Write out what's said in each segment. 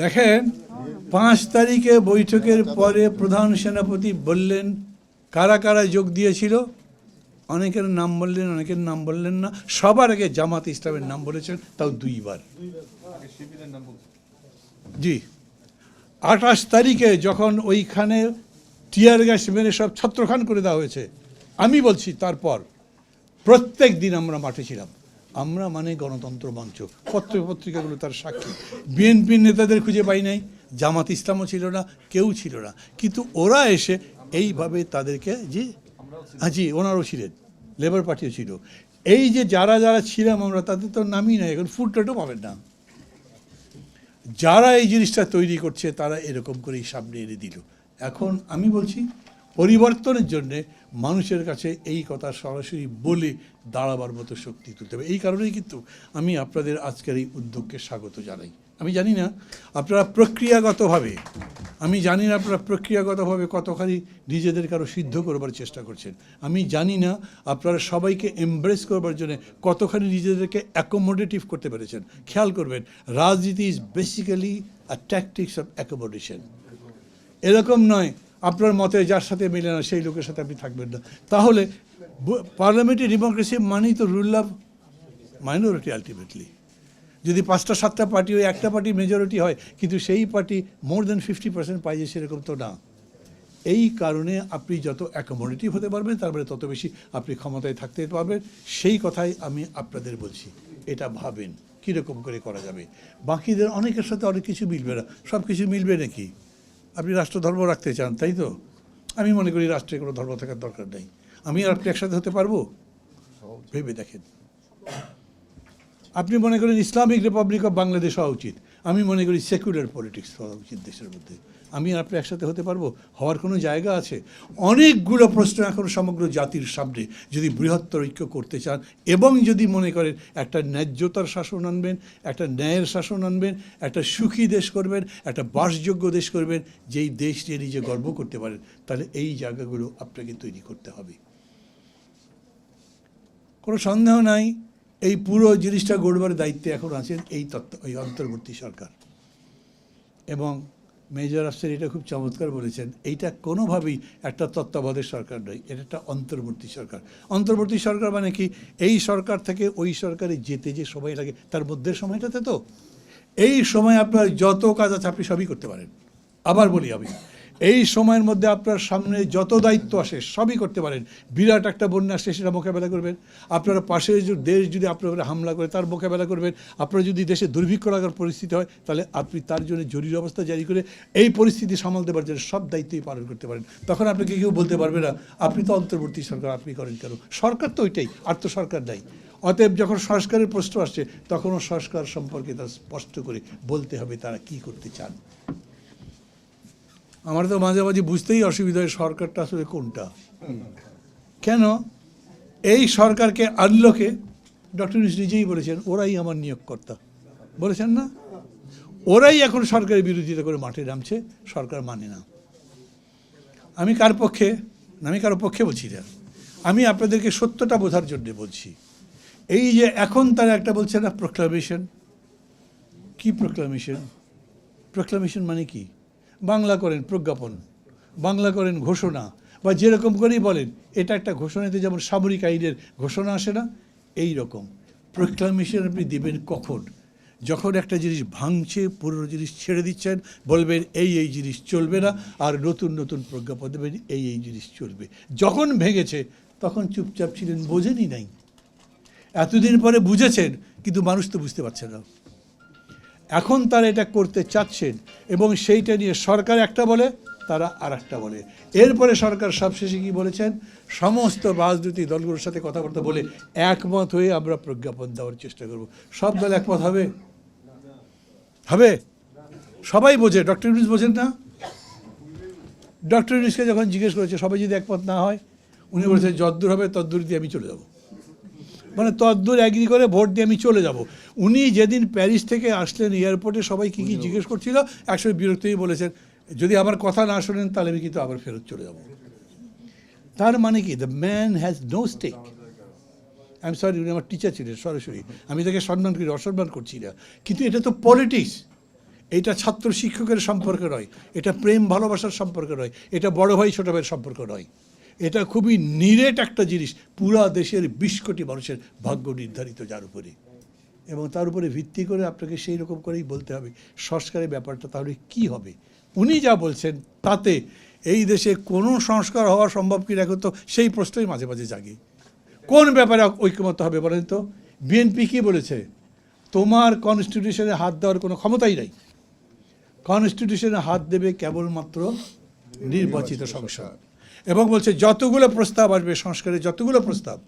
দেখেন, পাঁচ তারিখে বৈঠকের পরে প্রধান সেনাপতি বললেন, কারা কারা যোগ দিয়েছিল? অনেকের নাম বললেন, অনেকের নাম বললেন না। সবার আগে জামাত ইসলামের নাম বলেছেন, তাও দুইবার। জি। আঠাশ তারিখে যখন ওইখানে টিয়ার গ্যাস মেরে সব ছত্রখান করে দেওয়া হয়েছে, আমি বলছি তারপর প্রত্যেক দিন আমরা মাঠে ছিলাম। আমরা মানে গণতন্ত্র মঞ্চ। পত্র পত্রিকাগুলো তার সাক্ষী। বিএনপির নেতাদের খুঁজে পাই নাই, জামাত ইসলামও ছিল না, কেউ ছিল না। কিন্তু ওরা এসে এইভাবে তাদেরকে জি হ্যাঁ জি, ওনারও ছিলেন, লেবার পার্টিও ছিল। এই যে যারা যারা ছিলাম আমরা, তাদের তো নামই নাই, এখন ফুটটাও পাবেন না। যারা এই জিনিসটা তৈরি করছে, তারা এরকম করেই সামনে এনে দিল। এখন আমি বলছি পরিবর্তনের জন্যে মানুষের কাছে এই কথা সরাসরি বলে দাঁড়াবার মতো শক্তি তুলতে হবে। এই কারণেই কিন্তু আমি আপনাদের আজকের এই উদ্যোগকে স্বাগত জানাই। আমি জানি না আপনারা প্রক্রিয়াগতভাবে, আমি জানি না আপনারা প্রক্রিয়াগতভাবে কতখানি নিজেদের কারও সিদ্ধ করবার চেষ্টা করছেন। আমি জানি না আপনারা সবাইকে এমব্রেস করবার জন্য কতখানি নিজেদেরকে অ্যাকোমোডেটিভ করতে পেরেছেন। খেয়াল করবেন, রাজনীতি is basically a tactics of accommodation এরকম নয় আপনার মতে যার সাথে মিলে না, সেই লোকের সাথে আপনি থাকবেন না। তাহলে পার্লামেন্টারি ডেমোক্রেসি মানেই তো রুল অফ মাইনরিটি আলটিমেটলি যদি পাঁচটা, সাতটা পার্টি ওই একটা পার্টি মেজরিটি হয়, কিন্তু সেই party more than fifty percent পাইছে সেরকম তো না। এই কারণে আপনি যত অ্যাকোমোডেটিভ হতে পারবেন তারপরে তত বেশি আপনি ক্ষমতায় থাকতে পারবেন। সেই কথাই আমি আপনাদের বলছি। এটা ভাবেন, কীরকম করে করা যাবে? বাকিদের অনেকের সাথে অনেক কিছু মিলবে না। সব কিছু মিলবে নাকি? আপনি রাষ্ট্র ধর্ম রাখতে চান, তাই তো? আমি মনে করি রাষ্ট্রে কোনো ধর্ম থাকার দরকার নেই। আমি আর আপনি একসাথে হতে পারব? ভেবে দেখেন। আপনি মনে করেন ইসলামিক রিপাবলিক অফ বাংলাদেশ হওয়া উচিত। আমি মনে করি সেকুলার পলিটিক্স হওয়া উচিত দেশের মধ্যে। আমি আর আপনি একসাথে হতে পারব? হওয়ার কোনো জায়গা আছে? অনেকগুলো প্রশ্ন এখন সমগ্র জাতির সামনে যদি বৃহত্তর ঐক্য করতে চান এবং যদি মনে করেন একটা ন্যায্যতার শাসন আনবেন, একটা ন্যায়ের শাসন আনবেন, একটা সুখী দেশ করবেন, একটা বাসযোগ্য দেশ করবেন, যেই দেশ নিয়ে নিজে গর্ব করতে পারেন, তাহলে এই জায়গাগুলো আপনাকে তৈরি করতে হবে। কোনো সন্দেহ নাই? এই পুরো জিনিসটা গড়বার দায়িত্বে এখন আছেন এই তত্ত্ব, এই অন্তর্বর্তী সরকার। এবং মেজর আফসার এটা খুব চমৎকার বলেছেন, এইটা কোনোভাবেই একটা তত্ত্বাবধায়ক সরকার নয়, এটা একটা অন্তর্বর্তী সরকার। অন্তর্বর্তী সরকার মানে কি? এই সরকার থেকে ওই সরকারে যেতে যে সময় লাগে, তার মধ্যে সময়টাতে তো। এই সময় আপনার যত কাজ আছে, আপনি সবই করতে পারেন। আবার বলি আমি এই সময়ের মধ্যে আপনার সামনে যত দায়িত্ব আসে, সবই করতে পারেন। বিরাট একটা বন্যা আসে সেটা মোকাবেলা করবেন। আপনার পাশের দেশ যদি আপনার হামলা করে, তার মোকাবেলা করবেন। আপনার যদি দেশে দুর্ভিক্ষ লাগার পরিস্থিতি হয়, তাহলে আপনি তার জন্য জরুরি অবস্থা জারি করে এই পরিস্থিতি সামাল দেবার জন্য সব দায়িত্বই পালন করতে পারেন। তখন আপনাকে কেউ বলতে পারবে না, আপনি তো অন্তর্বর্তী সরকার, আপনি করেন কেন? সরকার তো ওইটাই আর তো সরকার নাই। অতএব যখন সংস্কারের প্রশ্ন আসছে তখনও সংস্কার সম্পর্কে তার স্পষ্ট করে বলতে হবে তারা কি করতে চান। আমার তো মাঝে মাঝে বুঝতেই অসুবিধা হয় সরকারটা আসলে কোনটা। কেন? এই সরকারকে আনলোকে ডক্টর ইউনুস নিজেই বলেছেন, ওরাই আমার নিয়োগকর্তা। বলেছেন না? ওরাই এখন সরকারের বিরোধিতা করে মাঠে নামছে, সরকার মানে না। আমি কার পক্ষে? আমি কারও পক্ষে বলছি না। আমি আপনাদেরকে সত্যটা বোঝার জন্যে বলছি। এই যে এখন তারা একটা বলছে না প্রোক্লামেশন কি প্রোক্লামেশন প্রোক্লামেশন মানে কি? বাংলা করেন প্রজ্ঞাপন, বাংলা করেন ঘোষণা, বা যেরকম করেই বলেন, এটা একটা ঘোষণাতে যেমন সামরিক আইনের ঘোষণা আসে না এই রকম প্রোক্লামেশন আপনি দেবেন কখন? যখন একটা জিনিস ভাঙছে, পুরনো জিনিস ছেড়ে দিচ্ছেন, বলবেন এই এই জিনিস চলবে না, আর নতুন নতুন প্রজ্ঞাপন দেবেন, এই এই জিনিস চলবে। যখন ভেঙেছে, তখন চুপচাপ ছিলেন, বোঝেনই নাই। এতদিন পরে বুঝেছেন, কিন্তু মানুষ তো বুঝতে পারছে না। এখন তারা এটা করতে চাচ্ছেন এবং সেইটা নিয়ে সরকার একটা বলে, তারা আর একটা বলে। এরপরে সরকার সবশেষে কি বলেছেন? সমস্ত রাজনৈতিক দলগুলোর সাথে কথাবার্তা বলে একমত হয়ে আমরা প্রজ্ঞাপন দেওয়ার চেষ্টা করব। সব দল একমত হবে? হবে? সবাই বোঝে, ডক্টর ইউনুস বোঝেন না? ডক্টর ইউনুসকে যখন জিজ্ঞেস করেছে, সবাই যদি একমত না হয়, উনি বলেছেন, যদ্দূর হবে তদ্দূর দিয়ে আমি চলে যাব। মানে তদ্দূর অ্যাগ্রি করে ভোট দিয়ে আমি চলে যাব। উনি যেদিন প্যারিস থেকে আসলেন এয়ারপোর্টে সবাই কী কী জিজ্ঞেস করছিল একসময় বিরক্তই বলেছেন যদি আমার কথা না শোনেন তাহলে আমি কিন্তু আবার ফেরত চলে যাব। তার মানে কি the man has no stake I am sorry উনি আমার টিচার ছিলেন সরাসরি। আমি তাকে সম্মান করি অসম্মান করছি না। কিন্তু এটা তো পলিটিক্স এটা ছাত্র শিক্ষকের সম্পর্ক নয়। এটা প্রেম ভালোবাসার সম্পর্ক নয়। এটা বড় ভাই ছোট ভাইয়ের সম্পর্ক নয়। এটা খুবই নিরেট একটা জিনিস। পুরা দেশের বিশ কোটি মানুষের ভাগ্য নির্ধারিত যার উপরে এবং তার উপরে ভিত্তি করে আপনাকে সেই রকম করেই বলতে হবে, সংস্কারের ব্যাপারটা তাহলে কি হবে? উনি যা বলছেন তাতে এই দেশে কোনো সংস্কার হওয়া সম্ভব কি এখন তো সেই প্রশ্নই মাঝে মাঝে জাগে। কোন ব্যাপারে ঐক্যমত হবে বলেন তো? বিএনপি কি বলেছে? তোমার কনস্টিটিউশনে হাত দেওয়ার কোনো ক্ষমতাই নাই। কনস্টিটিউশনে হাত দেবে কেবলমাত্র নির্বাচিত সংসদ। এবং বলছে, যতগুলো প্রস্তাব আসবে সংস্কারের, যতগুলো প্রস্তাব,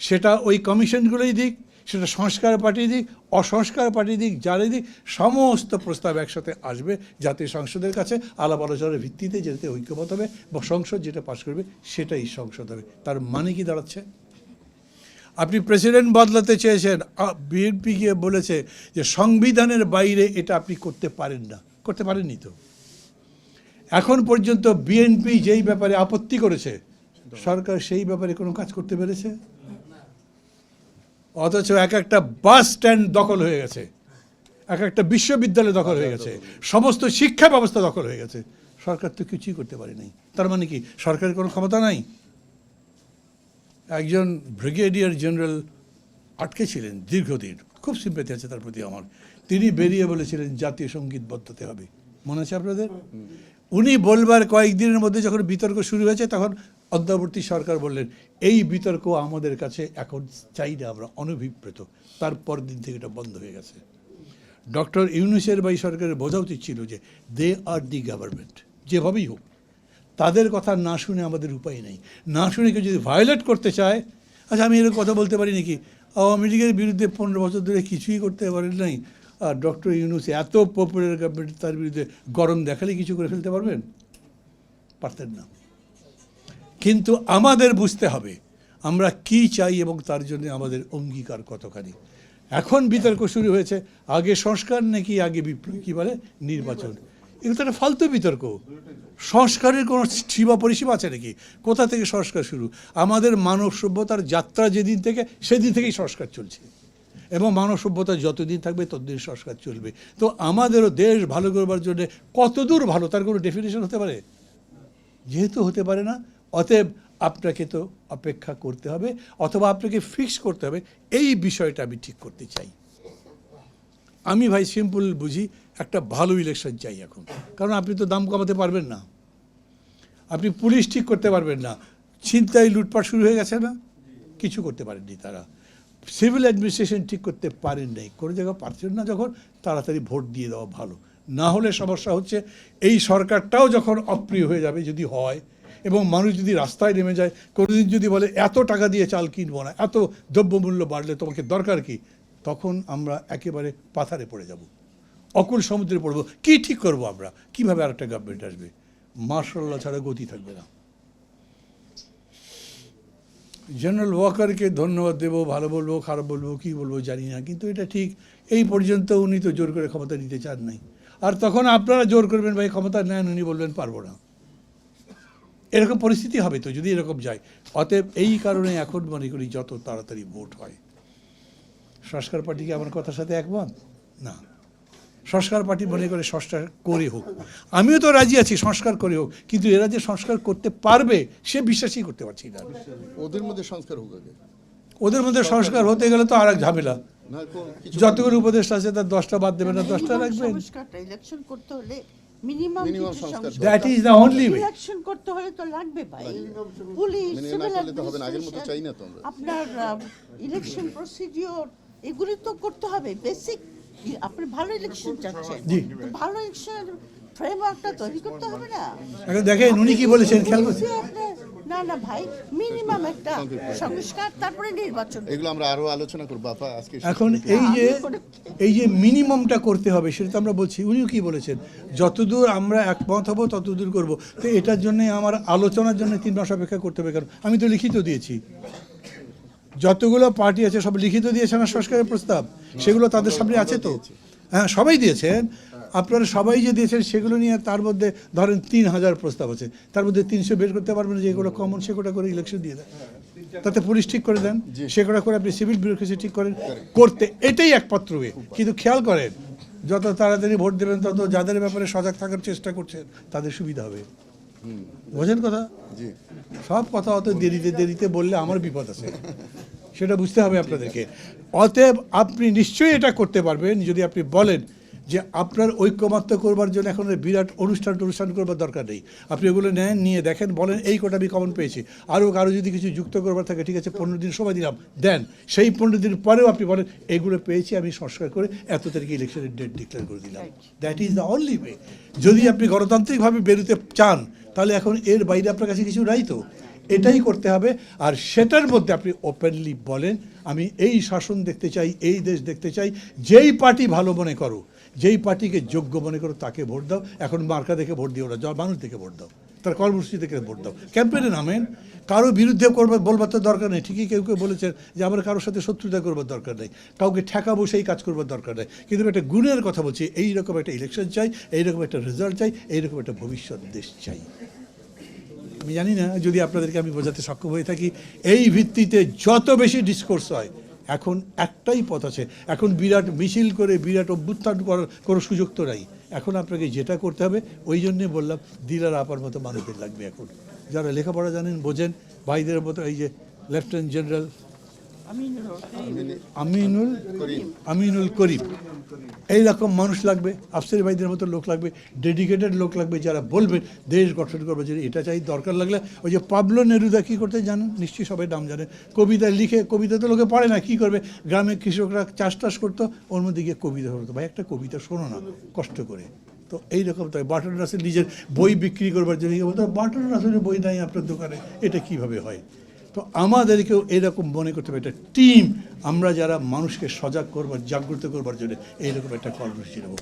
সেটা ওই কমিশনগুলোই দিক, সেটা সংস্কার পাঠিয়ে দিক, অসংস্কার পাঠিয়ে দিক, যারাই দিক, সমস্ত প্রস্তাব একসাথে আসবে জাতীয় সংসদের কাছে, আলাপ আলোচনার ভিত্তিতে যেতে ঐক্যমত হবে বা সংসদ যেটা পাশ করবে, সেটাই সংসদ হবে। তার মানে কি দাঁড়াচ্ছে? আপনি প্রেসিডেন্ট বদলাতে চেয়েছেন বিএনপি গিয়ে বলেছে যে, সংবিধানের বাইরে এটা আপনি করতে পারেন না। করতে পারেননি তো? এখন পর্যন্ত বিএনপি যেই ব্যাপারে আপত্তি করেছে, সরকার সেই ব্যাপারে কোনো কাজ করতে পেরেছে? অথচ এক একটা বাস স্ট্যান্ড দখল হয়ে গেছে। এক একটা বিশ্ববিদ্যালয় দখল হয়ে গেছে। সমস্ত শিক্ষা ব্যবস্থা দখল হয়ে গেছে। সরকার তো কিছুই করতে পারে নাই। তার মানে কি, সরকারের কোনো ক্ষমতা নাই? একজন ব্রিগেডিয়ার জেনারেল আটকে ছিলেন দীর্ঘদিন। খুব সিম্পেথি আছে তার প্রতি আমার। তিনি বেরিয়ে বলেছিলেন, জাতীয় সংগীত বদ্ধতে হবে। মনে আছে আপনাদের? উনি বলবার কয়েকদিনের মধ্যে যখন বিতর্ক শুরু হয়েছে, তখন অন্তর্বর্তী সরকার বললেন, এই বিতর্ক আমাদের কাছে এখন চাই না আমরা অনভিপ্রেত। তারপর দিন থেকে এটা বন্ধ হয়ে গেছে। ডক্টর ইউনুসের বাই সরকারের বোঝা উচিত ছিল যে দে আর দি গভর্নমেন্ট যেভাবেই হোক, তাদের কথা না শুনে আমাদের উপায় নেই। না শুনে কেউ যদি ভায়োলেট করতে চায় আচ্ছা আমি এরকম কথা বলতে পারি নাকি? আওয়ামী লীগের বিরুদ্ধে পনেরো বছর ধরে কিছুই করতে পারেন নাই। আর ডক্টর ইউনুস এত পপুলার গভর্নমেন্ট তার বিরুদ্ধে গরম দেখালে কিছু করে ফেলতে পারবেন? পারতেন না। কিন্তু আমাদের বুঝতে হবে, আমরা কি চাই এবং তার জন্য আমাদের অঙ্গীকার কতখানি। এখন বিতর্ক শুরু হয়েছে, আগে সংস্কার নাকি আগে বিপ্লব, কী বলে? নির্বাচন। এগুলো তো একটা ফালতু বিতর্ক। সংস্কারের কোনো সীমা পরিসীমা আছে নাকি? কোথা থেকে সংস্কার শুরু? আমাদের মানব সভ্যতার যাত্রা যেদিন থেকে, সেদিন থেকেই সংস্কার চলছে। এবং মানব সভ্যতা যতদিন থাকবে, ততদিন সংস্কার চলবে। তো আমাদেরও দেশ ভালো করবার জন্য কতদূর ভালো, তার কোনো ডেফিনেশন হতে পারে? যেহেতু হতে পারে না, অতএব আপনাকে তো অপেক্ষা করতে হবে, অথবা আপনাকে ফিক্স করতে হবে। এই বিষয়টা আমি ঠিক করতে চাই। আমি ভাই সিম্পল বুঝি, একটা ভালো ইলেকশন চাই এখন। কারণ আপনি তো দাম কমাতে পারবেন না। আপনি পুলিশ ঠিক করতে পারবেন না। ছিনতাই, লুটপাট শুরু হয়ে গেছে না? কিছু করতে পারেননি তারা। সিভিল অ্যাডমিনিস্ট্রেশন ঠিক করতে পারেন নাই। কোনো জায়গায় পারছেন না যখন, তাড়াতাড়ি ভোট দিয়ে দেওয়া ভালো। না হলে সমস্যা হচ্ছে, এই সরকারটাও যখন অপ্রিয় হয়ে যাবে যদি হয়, এবং মানুষ যদি রাস্তায় নেমে যায়, কোনোদিন যদি বলে, এত টাকা দিয়ে চাল কিনবো না, এত দ্রব্যমূল্য বাড়লে তোমাকে দরকার কি? তখন আমরা একেবারে পাথারে পড়ে যাব। অকুল সমুদ্রে পড়ব। কি ঠিক করব আমরা? কীভাবে আরেকটা গভর্নমেন্ট আসবে? মার্শাল্লাহ ছাড়া গতি থাকবে না। জেনারেল ওয়াকারকে ধন্যবাদ দেবো, ভালো বলব, খারাপ বলব, কি বলব জানি না, কিন্তু এটা ঠিক। এই পর্যন্ত উনি তো জোর করে ক্ষমতা নিতে চান নাই। আর তখন আপনারা জোর করবেন ভাই, ক্ষমতা নেন উনি বলবেন, পারব না। এরকম পরিস্থিতি হবে তো, যদি এরকম যায়। অতএব এই কারণে এখন মনে করি যত তাড়াতাড়ি ভোট হয়। সংস্কার পার্টি কি আমার কথার সাথে একমত? না। সংস্কার পার্টি মনে করে সংস্কার করে হোক। আমিও তো রাজি আছি সংস্কার করে হোক। কিন্তু এরা যে সংস্কার করতে পারবে সে বিশ্বাসই করতে পারছি না। ওদের মধ্যে সংস্কার হোক আগে। ওদের মধ্যে সংস্কার হতে গেলে তো আর এক ঝামেলা। যতগুলো উপদেষ্টা আছে তার দশটা বাদ দেবেন না দশটা রাখবেন। ইলেকশন করতে হলে মিনিমাম Minimum কিছু সংস্কার সংস্কার। That is the only way election করতে হলে তো লাগবে ভাই। পুলিশ সিভিল হবে না, আগের মতো চাই না তো আমরা। আপনার ইলেকশন প্রসিডিওর এগুলি তো করতে হবে। বেসিক আপনি ভালো ইলেকশন চাচ্ছেন। জি। ভালো ইলেকশন ফ্রেমওয়ার্কটা তৈরি করতে হবে না। এখন দেখেন উনি কি বলেছেন? খেয়াল করছেন? না না ভাই মিনিমাম একটা সংস্কার তারপরে নির্বাচন। এগুলো আমরা আরও আলোচনা করব আপা আজকে এখন এই যে এই যে মিনিমামটা করতে হবে সেটা তো আমরা বলছি উনিও কি বলেছেন? যতদূর আমরা একমত হব ততদূর করব। তো এটার জন্য আমার আলোচনার জন্য তিন মাস অপেক্ষা করতে হবে কারণ আমি তো লিখিত দিয়েছি। যতগুলো পার্টি আছে সব লিখিত দিয়েছে না সংস্কারের প্রস্তাব। সেগুলো তাদের সামনে আছে তো? হ্যাঁ সবাই দিয়েছেন। আপনারা সবাই যে দিয়েছেন সেগুলো নিয়ে তার মধ্যে ধরেন তিন হাজার প্রস্তাব আছে। তার মধ্যে তিনশো বের করতে পারবেন যেগুলো কমন সে সেগুলো করে ইলেকশন দিয়ে দেন। তাতে পুলিশ ঠিক করে দেন সে সেগুলো করে আপনি সিভিল ব্যুরোক্রেসি ঠিক করেন। করতে এটাই একমাত্র ওয়ে কিন্তু খেয়াল করেন যত তাড়াতাড়ি ভোট দেবেন তত যাদের ব্যাপারে সজাগ থাকার চেষ্টা করছেন তাদের সুবিধা হবে। বোঝেন কথা? সব কথা অত দেরিতে দেরিতে বললে আমার বিপদ আছে। সেটা বুঝতে হবে আপনাদেরকে। অতএব আপনি নিশ্চয়ই এটা করতে পারবেন যদি আপনি বলেন যে আপনার ঐক্যমাত্র করবার জন্য এখন বিরাট অনুষ্ঠান টনুষ্ঠান করবার দরকার নেই। আপনি ওগুলো নেন নিয়ে দেখেন বলেন এই কটা আমি কমন পেয়েছি। আরও কারও যদি কিছু যুক্ত করবার থাকে ঠিক আছে পনেরো দিন সময় দিলাম দেন। সেই পনেরো দিন পরেও আপনি বলেন এগুলো পেয়েছি আমি সংস্কার করে এত তারিখে ইলেকশনের ডেট ডিক্লেয়ার করে দিলাম। That is the only way যদি আপনি গণতান্ত্রিকভাবে বেরোতে চান তাহলে এখন এর বাইরে আপনার কাছে কিছু নাই তো। এটাই করতে হবে। আর সেটার মধ্যে আপনি ওপেনলি বলেন, আমি এই শাসন দেখতে চাই, এই দেশ দেখতে চাই, যেই পার্টি ভালো মনে করো, যেই পার্টিকে যোগ্য মনে করো, তাকে ভোট দাও। এখন মার্কা দেখে ভোট দিও না মানুষ দেখে ভোট দাও, তার কর্মসূচি দেখে ভোট দাও। ক্যাম্পেনে নামেন, কারও বিরুদ্ধে করবার, বলবার তো দরকার নেই। ঠিকই কেউ কেউ বলেছেন যে আমার কারোর সাথে শত্রুতা করবার দরকার নেই, কাউকে ঠেকাবো সেই কাজ করবার দরকার নেই। কিন্তু একটা গুণের কথা বলছি, এইরকম একটা ইলেকশন চাই, এইরকম একটা রেজাল্ট চাই, এইরকম একটা ভবিষ্যৎ দেশ চাই। আমি জানি না, যদি আপনাদেরকে আমি বোঝাতে সক্ষম হয়ে থাকি, এই ভিত্তিতে যত বেশি ডিসকোর্স হয়, এখন একটাই পথ আছে। এখন বিরাট মিছিল করে, বিরাট অভ্যুত্থান করার কোনো সুযোগ তো নাই। এখন আপনাকে যেটা করতে হবে, ওই জন্যে বললাম, দিলার আপার মতো মানুষদের লাগবে এখন। যারা লেখাপড়া জানেন, বোঝেন, ভাইদের মতো এই যে লেফটেন্যান্ট জেনারেল আমিনুল আমিনুল করিম। এইরকম মানুষ লাগবে আফসারি ভাইদের মতো লোক লাগবে ডেডিকেটেড লোক লাগবে যারা বলবেন দেশ গঠন করবে যে এটা চাই দরকার লাগলে। ওই যে পাবলো নেরুদা কী করতে জানেন? নিশ্চয়ই সবাই নাম জানে। কবিতা লিখে কবিতা তো লোকে পড়ে না কী করবে? গ্রামে কৃষকরা চাষ টাস করতো ওর মধ্যে গিয়ে কবিতা হতো। ভাই একটা কবিতা শোনো না কষ্ট করে। তো এইরকম তাই বাটন রাসেল নিজের বই বিক্রি করবার জন্য বলতো বাটন রাসেলের বই নাই আপনার দোকানে এটা কীভাবে হয়? তো আমাদেরকেও এরকম মনে করতে হবে একটা টিম আমরা যারা মানুষকে সজাগ করবার জাগ্রত করবার জন্য এইরকম একটা কর্মসূচি নেব।